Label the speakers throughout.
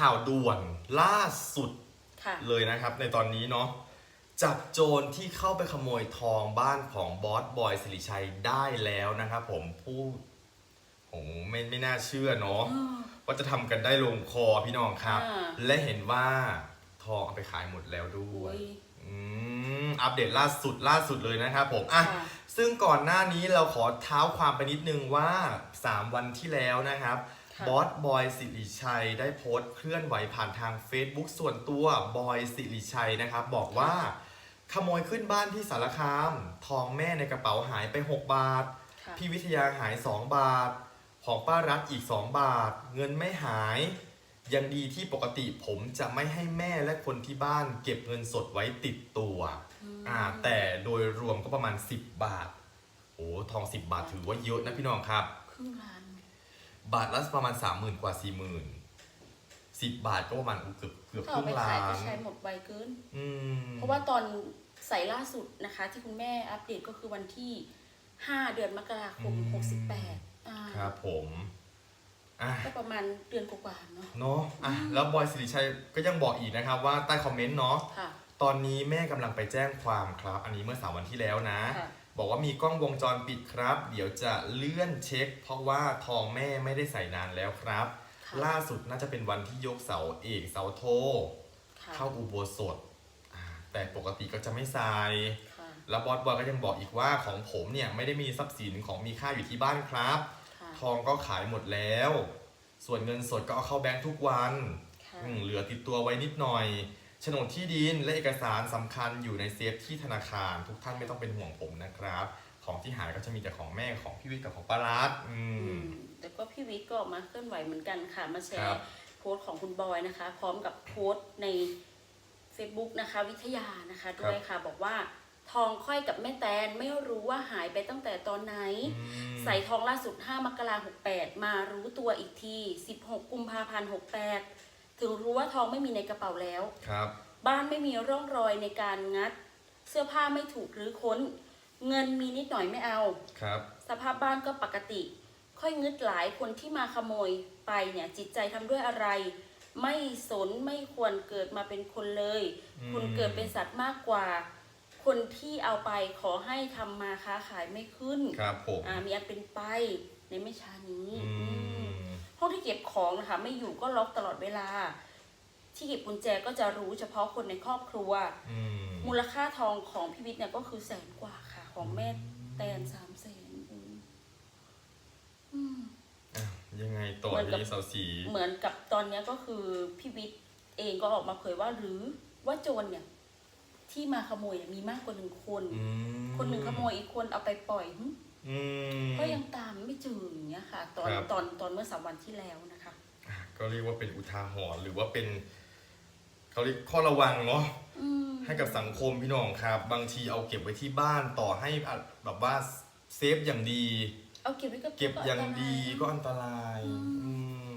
Speaker 1: ข่าวด่วนล่าสุด
Speaker 2: ค่ะ
Speaker 1: เลยนะครับ ในตอนนี้เนาะจับโจรที่เข้าไปขโมยทองบ้านของบอสบอยสิริชัยได้แล้วนะครับผมผู้ผมไม่ไม่น่าเชื่อเนาะ
Speaker 2: อืม
Speaker 1: ว่าจะทำกันได้ลงคอพี่น้องครับ
Speaker 2: อ่า
Speaker 1: และเห็นว่าทองเอาไปขายหมดแล้วด้ว
Speaker 2: โอ้
Speaker 1: ย
Speaker 2: ย
Speaker 1: อืมอัปเดตล่าสุดล่าสุดเลยนะครับผมอะ
Speaker 2: ค่ะ
Speaker 1: ซึ่งก่อนหน้านี้เราขอเท้าความไปนิดนึงว่า 3 วันที่แล้วนะครับ
Speaker 2: ค่ะ
Speaker 1: บอสบอยสิริชัยได้โพสต์เคลื่อนไหวผ่านทาง Facebook ส่วนตัวบอยสิริชัยนะครับ บอกว่าขโมยขึ้นบ้านที่สารคาม ทองแม่ในกระเป๋าหายไป 6 บาท
Speaker 2: ค่ะ
Speaker 1: พี่วิทยาหาย 2 บาท ของป้ารัฐอีก 2 บาท เงินไม่หาย ยังดีที่ปกติผมจะไม่ให้แม่และคนที่บ้าน เก็บเงินสดไว้ติดตัว
Speaker 2: ม
Speaker 1: อ่าแต่โดยรวมก็ประมาณ 10 บาท โอ้ทอง 10 บาทถือว่าเยอะนะพี่น้องครับ
Speaker 2: ครึ่งล้าน
Speaker 1: บาทละประมาณ30,000กว่า40,000 10บาทก็ประมาณเกือบเกือบ
Speaker 2: ถ้า
Speaker 1: ค
Speaker 2: เอา
Speaker 1: รึ่งล้า
Speaker 2: ไปขายก็
Speaker 1: น
Speaker 2: ใช้หมดไวเกิน
Speaker 1: อืม
Speaker 2: เพราะว่าตอนใส่ล่าสุดนะคะ ที่คุณแม่อัปเดตก็คือวันที่ 5 เดือนมกราคม 68อ่า
Speaker 1: ครับผมอะ
Speaker 2: ก็ประมาณเดือนกว่าๆเนาะ
Speaker 1: เนาะอะแล้วบอยสิริชัยก็ยังบอกอีกนะครับว่าใต้คอมเมนต์เนาะ
Speaker 2: ค่ะ
Speaker 1: ตอนนี้แม่กำลังไปแจ้งความครับ อันนี้เมื่อสามวันที่แล้วนะ
Speaker 2: ค่ะ
Speaker 1: บอกว่ามีกล้องวงจรปิดครับ เดี๋ยวจะเลื่อนเช็ค เพราะว่าทองแม่ไม่ได้ใส่นานแล้วครับ
Speaker 2: ค่ะ
Speaker 1: ล่าสุดน่าจะเป็นวันที่ยกเสาเอกเสาโท
Speaker 2: ค่ะ
Speaker 1: เข้าอุโบสถอ่าแต่ปกติก็จะไม่ใส่
Speaker 2: ค่ะ
Speaker 1: แล้วบอสบอยก็ยังบอกอีกว่าของผมเนี่ยไม่ได้มีทรัพย์สินของมีค่าอยู่ที่บ้านครับ
Speaker 2: ค่ะ
Speaker 1: ทองก็ขายหมดแล้ว ส่วนเงินสดก็เอาเข้าแบงค์ทุกวัน
Speaker 2: ค่ะ
Speaker 1: อืมเหลือติดตัวไว้นิดหน่อย โฉนดที่ดินและเอกสารสำคัญอยู่ในเซฟที่ธนาคาร ทุกท่านไม่ต้องเป็นห่วงผมนะครับ ของที่หายก็จะมีแต่ของแม่ของพี่วิทย์กับของป้ารัตอื
Speaker 2: อื
Speaker 1: ม
Speaker 2: มแต่ก็พี่วิทย์ก็ออกมาเคลื่อนไหวเหมือนกันค่ะมาแช
Speaker 1: ครั
Speaker 2: ร์
Speaker 1: บ
Speaker 2: โพสต์ของคุณบอยนะคะ พร้อมกับโพสต์ใน Facebook นะคะ วิทยานะคะด้วยค่ะ บอกว่าทองค่อยกับแม่แตนไม่รู้ว่าหายไปตั้งแต่ตอนไหน
Speaker 1: อืม
Speaker 2: ใส่ทองล่าสุด 5 มกราคม68 มารู้ตัวอีกที 16 กุมภาพันธ์ 68 ถึงรู้ว่าทองไม่มีในกระเป๋าแล้ว
Speaker 1: ครับ
Speaker 2: บ้านไม่มีร่องรอยในการงัด เสื้อผ้าไม่ถูกรื้อค้น เงินมีนิดหน่อยไม่เอา
Speaker 1: ครับ
Speaker 2: สภาพบ้านก็ปกติ ค่อยงึดหลายคนที่มาขโมยไปเนี่ยจิตใจทำด้วยอะไร ไม่สนไม่ควรเกิดมาเป็นคนเลย
Speaker 1: อืม
Speaker 2: คุณเกิดเป็นสัตว์มากกว่า คนที่เอาไปขอให้ทำมาค้าขายไม่ขึ้น
Speaker 1: ครับผม
Speaker 2: อ่ามีอันเป็นไปในไม่ช้านี้
Speaker 1: อื
Speaker 2: อืม
Speaker 1: ม
Speaker 2: ห้อง ที่เก็บของนะคะไม่อยู่ก็ล็อกตลอดเวลา ที่เก็บกุญแจก็จะรู้เฉพาะคนในครอบครัว
Speaker 1: อืม
Speaker 2: มูลค่าทองของพี่วิทย์เนี่ยก็คือแสนกว่าค่ะ ของแม่แตนสามแสนอืม
Speaker 1: อะยังไงต่อ
Speaker 2: เหมือนกับ
Speaker 1: นี้สาวสี
Speaker 2: เหมือนกับตอนเนี้ยก็คือพี่วิทย์เองก็ออกมาเผยว่าหรือว่าโจรเนี่ย ที่มาขโมยเนี่ยมีมากกว่าหนึ่งคน
Speaker 1: อืม
Speaker 2: คนหนึ่งขโมยอีกคนเอาไปปล่อยหึ
Speaker 1: อืม
Speaker 2: ก็ยังตามไม่เจออย่างเงี้ยค่ะ ตอน
Speaker 1: ครับ
Speaker 2: ตอนตอนเมื่อสามวันที่แล้วนะคะ
Speaker 1: อะก็เรียกว่าเป็นอุทาหรณ์หรือว่าเป็นเขาเรียกข้อระวังเนาะ
Speaker 2: อืม
Speaker 1: ให้กับสังคมพี่น้องครับ บางทีเอาเก็บไว้ที่บ้านต่อให้อะแบบว่าเซฟอย่างดี
Speaker 2: เอาเก็บไว้กับ
Speaker 1: เก็บอย่างดีก็
Speaker 2: อันตราย
Speaker 1: อันตราย
Speaker 2: อืม
Speaker 1: อืม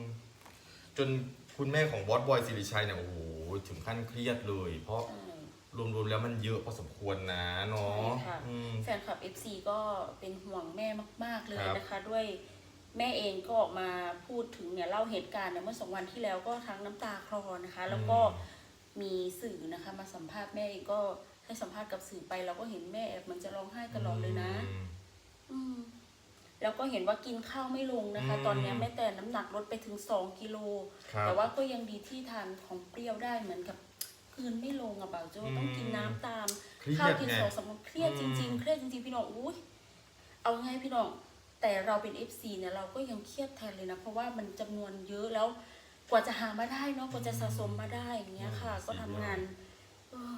Speaker 1: จนคุณแม่ของบอสบอยสิริชัยเนี่ยโอ้โหถึงขั้นเครียดเลย เพราะ
Speaker 2: ใช่
Speaker 1: รวมๆแล้วมันเยอะพอสมควรนะเนาะ
Speaker 2: ใช่ค่ะ
Speaker 1: อืม
Speaker 2: แฟนคลับ FC ก็เป็นห่วงแม่มาก ๆ เลย
Speaker 1: ครับ
Speaker 2: นะคะ ด้วยแม่เองก็ออกมาพูดถึงเนี่ยเล่าเหตุการณ์เนี่ยเมื่อสองวันที่แล้วก็ทั้งน้ำตาคลอนะคะ แล้วก็มีสื่อนะคะ มาสัมภาษณ์แม่เองก็ให้สัมภาษณ์กับสื่อไปเราก็เห็นแม่แอบมันจะร้องไห้ตลอดเลยนะ
Speaker 1: อืม
Speaker 2: อืม แล้วก็เห็นว่ากินข้าวไม่ลงนะคะ
Speaker 1: อืม
Speaker 2: ตอนเนี้ยแม่แต่น้ำหนักลดไปถึงสองกิโล
Speaker 1: ครับ
Speaker 2: แต่ว่าก็ยังดีที่ทานของเปรี้ยวได้เหมือนกับ คืนไม่ลงอะเบาโจ
Speaker 1: อืม
Speaker 2: ต้องกินน้ำตาม
Speaker 1: เครียด
Speaker 2: ข้าวกิน
Speaker 1: ไง
Speaker 2: สองสามวันเครียดจริง
Speaker 1: อืม
Speaker 2: ๆเครียดจริงๆพี่น้องอุ้ยเอาง่ายพี่น้องแต่เราเป็น FC เนี่ยเราก็ยังเครียดแทนเลยนะ เพราะว่ามันจำนวนเยอะแล้วกว่าจะหามาได้เนาะกว่าจะสะสมมาได้อย่างเงี้ยค่ะ ก็ทำงานเออ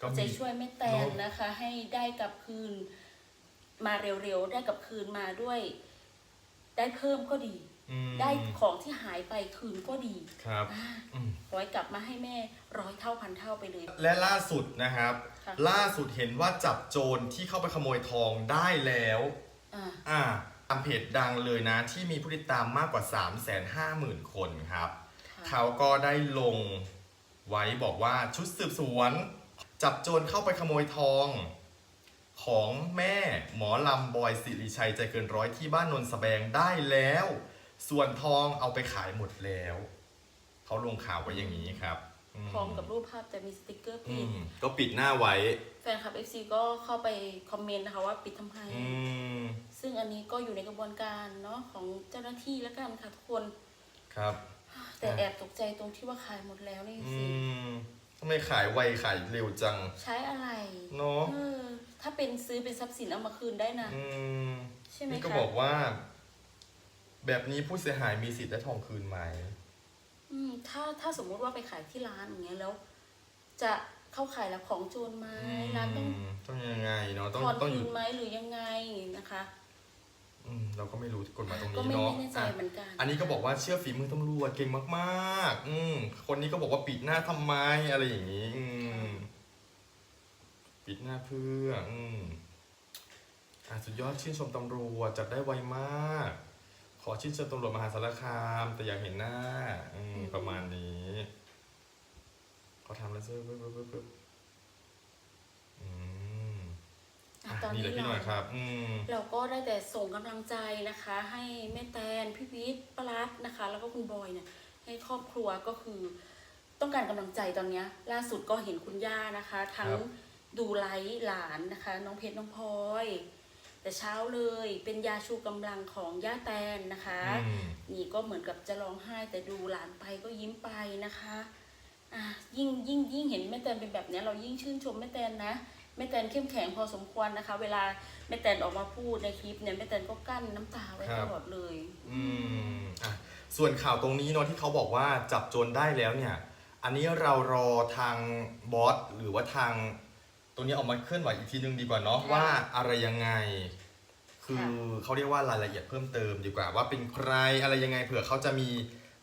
Speaker 1: ก็
Speaker 2: ใจ
Speaker 1: มี
Speaker 2: ช่วยแม่แตนนะคะ ให้ได้กลับคืน มาเร็วๆ ได้กลับคืนมาด้วย ได้เพิ่มก็ดี
Speaker 1: อืม
Speaker 2: ได้ของที่หายไปคืนก็ดี
Speaker 1: ครับ
Speaker 2: อ่า
Speaker 1: อืม
Speaker 2: ร้อยกลับมาให้แม่ร้อยเท่าพันเท่าไปเลย
Speaker 1: และล่าสุดนะครับ
Speaker 2: ค่ะ
Speaker 1: ล่าสุดเห็นว่าจับโจรที่เข้าไปขโมยทองได้แล้ว
Speaker 2: อ่า
Speaker 1: อ่าตามเพจดังเลยนะ ที่มีผู้ติดตามมากกว่า 3 5 0 0 0 0 คนครับ
Speaker 2: ค่ะ
Speaker 1: เขาก็ได้ลงไว้บอกว่าชุดสืบสวน จับโจรเข้าไปขโมยทอง ของแม่หมอลำบอยสิริชัยใจเกินร้อยที่บ้านนนสแบงได้แล้ว ส่วนทองเอาไปขายหมดแล้ว เขาลงข่าวไว้อย่างนี้ครับ
Speaker 2: พร้อมกับรูปภาพแต่มีสติกเกอร์
Speaker 1: อื
Speaker 2: ปิด
Speaker 1: มก็ปิดหน้าไว้
Speaker 2: แฟนคลับ FC ก็เข้าไปคอมเมนต์นะคะว่าปิดทำไม
Speaker 1: อืม
Speaker 2: ซึ่งอันนี้ก็อยู่ในกระบวนการเนาะของเจ้าหน้าที่แล้วกันค่ะทุกคน
Speaker 1: ครับ
Speaker 2: แต่แอบตกใจตรงที่ว่าขายหมดแล้วนี่
Speaker 1: อื
Speaker 2: สิ
Speaker 1: มทำไมขายไวขายเร็วจัง
Speaker 2: ใช้อะไร
Speaker 1: เนาะ
Speaker 2: เออถ้าเป็นซื้อเป็นทรัพย์สินเอามาคืนได้นะ
Speaker 1: อืม
Speaker 2: ใช่ไหม
Speaker 1: นี่ก็
Speaker 2: คะ
Speaker 1: บอกว่า แบบนี้ผู้เสียหายมีสิทธิ์ได้ทองคืนไหม
Speaker 2: อืมถ้าถ้าสมมุติว่าไปขายที่ร้านอย่างเงี้ยแล้ว จะเข้าขายรับของโจรไหมร้านต้อง
Speaker 1: มต้องยังไงเนาะต้อง
Speaker 2: ถอน
Speaker 1: ต้องอ
Speaker 2: คื
Speaker 1: ยู่
Speaker 2: นไหมหรือยังไงนะคะ
Speaker 1: อืมเราก็ไม่รู้กฎหมายตรง
Speaker 2: ก็
Speaker 1: นี้
Speaker 2: ไม่
Speaker 1: เนาะ
Speaker 2: ไม่แน่ใจ
Speaker 1: อะ
Speaker 2: เหมือนกัน
Speaker 1: อันนี้ก็บอกว่าเชื่อฝีมือตำรวจเก่งมากๆ อืมคนนี้ก็บอกว่าปิดหน้าทำไมอะไรอย่างนี้ อืมปิดหน้าเพื่อ อืมอะสุดยอดชื่นชมตำรวจจับได้ไวมาก ขอชื่นชมตำรวจมหาสารคาม แต่อยากเห็นหน้า อืมประมาณนี้เขาทำแล้วเซอร์ปึ๊บปึ๊บปึ๊บปึ๊บอืม
Speaker 2: อะ
Speaker 1: อะ
Speaker 2: ตอน
Speaker 1: นี่
Speaker 2: นี้
Speaker 1: เลยพี่ห
Speaker 2: เรา
Speaker 1: น่อยครับ อืม
Speaker 2: เราก็ได้แต่ส่งกำลังใจนะคะ ให้แม่แตนพี่วิทย์ปารัตนะคะ แล้วก็คุณบอยเนี่ยให้ครอบครัวก็คือต้องการกำลังใจตอนเนี้ยล่าสุดก็เห็นคุณย่านะคะ ทั้ง
Speaker 1: ครับ
Speaker 2: ดูไลฟ์หลานนะคะ น้องเพชรน้องพลอย แต่เช้าเลยเป็นยาชูกำลังของย่าแตนนะคะ
Speaker 1: อืม
Speaker 2: นี่ก็เหมือนกับจะร้องไห้แต่ดูหลานไปก็ยิ้มไปนะคะอะยิ่งยิ่งยิ่งเห็นแม่แตนเป็นแบบเนี้ยเรายิ่งชื่นชมแม่แตนนะแม่แตนเข้มแข็งพอสมควรนะคะ เวลาแม่แตนออกมาพูดในคลิปเนี่ยแม่แตนก็กั้นน้ำตาไว้
Speaker 1: ครั
Speaker 2: ต
Speaker 1: บ
Speaker 2: ลอดเลย
Speaker 1: อืมอะส่วนข่าวตรงนี้เนาะที่เขาบอกว่าจับโจรได้แล้วเนี่ย อันนี้เรารอทางบอสหรือว่าทาง ตรงนี้ออกมาเคลื่อนไหวอีกทีนึงดีกว่าเนาะ
Speaker 2: ค่ะ
Speaker 1: ว่าอะไรยังไง คือ
Speaker 2: ค่ะ
Speaker 1: เขาเรียกว่ารายละเอียดเพิ่มเติมดีกว่าว่าเป็นใครอะไรยังไงเผื่อเขาจะมี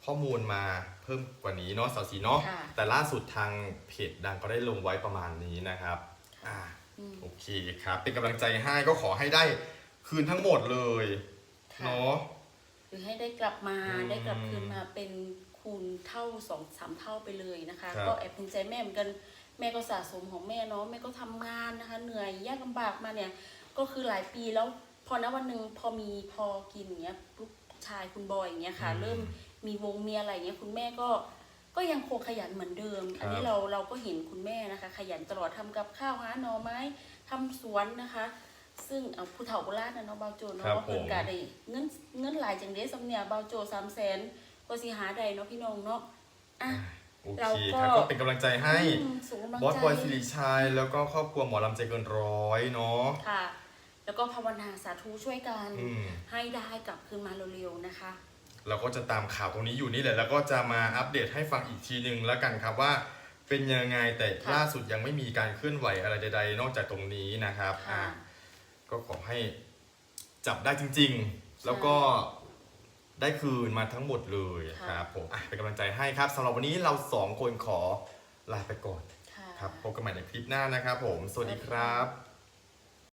Speaker 1: ข้อมูลมาเพิ่มกว่านี้เนาะสาวสีเนาะ
Speaker 2: ค่ะ
Speaker 1: แต่ล่าสุดทางเพจดังก็ได้ลงไว้ประมาณนี้นะครับอ่า
Speaker 2: อืม
Speaker 1: โอเคครับ เป็นกำลังใจให้ก็ขอให้ได้คืนทั้งหมดเลย
Speaker 2: ค่ะ
Speaker 1: เนาะ
Speaker 2: หรือให้ได้กลับมา
Speaker 1: อืม
Speaker 2: ได้กลับคืนมาเป็นคูณเท่าสองสามเท่าไปเลยนะคะ
Speaker 1: ครับ
Speaker 2: ก็แอบเป็นใจแม่เหมือนกัน แม่ก็สะสมของแม่เนาะแม่ก็ทำงานนะคะ เหนื่อยยากลำบากมาเนี่ย ก็คือหลายปีแล้วพอนะวันหนึ่งพอมีพอกินอย่างเงี้ยลูกชายคุณบอยอย่างเงี้ยค่ะ
Speaker 1: อืม
Speaker 2: เริ่มมีวงมีอะไรอย่างเงี้ยคุณแม่ก็ก็ยังคงขยันเหมือนเดิม
Speaker 1: ครับ
Speaker 2: อันนี้เราเราก็เห็นคุณแม่นะคะ ขยันตลอดทำกับข้าวหาหน่อไม้ทำสวนนะคะ ซึ่งเอาผู้เฒ่าโบราณนะเนาะเบาโจ
Speaker 1: ครั
Speaker 2: เนาะ
Speaker 1: บ
Speaker 2: ว่าเพิ่น
Speaker 1: ผม
Speaker 2: กะได้เงินเงินหลายจังเด้สำเนี่ยเบาโจสามแสนก็สิหาได้เนาะพี่น้องเนาะอะ
Speaker 1: โอ
Speaker 2: เรา
Speaker 1: เค
Speaker 2: ก็
Speaker 1: ครับก็เป็นกำลังใจให้
Speaker 2: อืมสูงกำลัง
Speaker 1: บอส
Speaker 2: ใจ
Speaker 1: บอยสิริชัยแล้วก็ครอบครัวหมอลำใจเกินร้อยเนาะ
Speaker 2: ค่ะ แล้วก็ภาวนาสาธุช่วยกัน
Speaker 1: อืม
Speaker 2: ให้ได้กลับคืนมาเร็วๆนะคะ
Speaker 1: เราก็จะตามข่าวตรงนี้อยู่นี่แหละ แล้วก็จะมาอัปเดตให้ฟังอีกทีหนึ่งแล้วกันครับว่าเป็นยังไงแต่
Speaker 2: ค่ะ
Speaker 1: ล่าสุดยังไม่มีการเคลื่อนไหวอะไรใด ๆ นอกจากตรงนี้นะครับอะ
Speaker 2: ค่ะ
Speaker 1: ก็ขอให้จับได้จริง ๆ แล้วก็ ได้คืนมาทั้งหมดเลย
Speaker 2: ค่ะ
Speaker 1: ครับผมอะเป็นกำลังใจให้ครับสำหรับวันนี้เราสองคนขอลาไปก่อน
Speaker 2: ค่ะ
Speaker 1: ครับพบกันใหม่ในคลิปหน้านะครับผม สวัสดีครับ